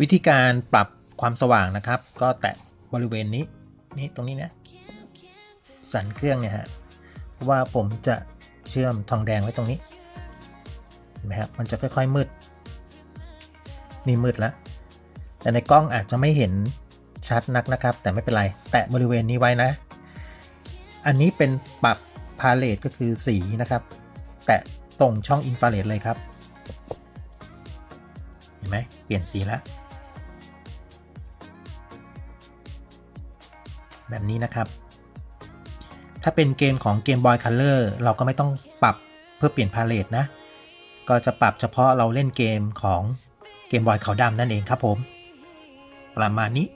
วิธีการปรับความสว่างนะครับ ก็แตะบริเวณนี้นี่ตรงนี้นะสั่นเครื่องเนี่ยฮะเพราะว่าผมจะเชื่อมทองแดงไว้ตรงนี้เห็นไหมครับมันจะค่อยๆมืดนี่มืดแล้วแต่ในกล้องอาจจะไม่เห็นชัดนักนะครับ แต่ไม่เป็นไร แตะบริเวณนี้ไว้นะ อันนี้เป็นปรับพาเลตก็คือสีนะครับ แตะตรงช่องอินฟราเรดเลยครับ เห็นไหมเปลี่ยนสีแล้ว แบบนี้นะครับ ถ้าเป็นเกมของ Game Boy Color เราก็ไม่ต้องปรับเพื่อเปลี่ยนพาเลตนะ ก็จะปรับเฉพาะเราเล่นเกมของเกมบอยขาวดำนั่นเองครับผม ประมาณนี้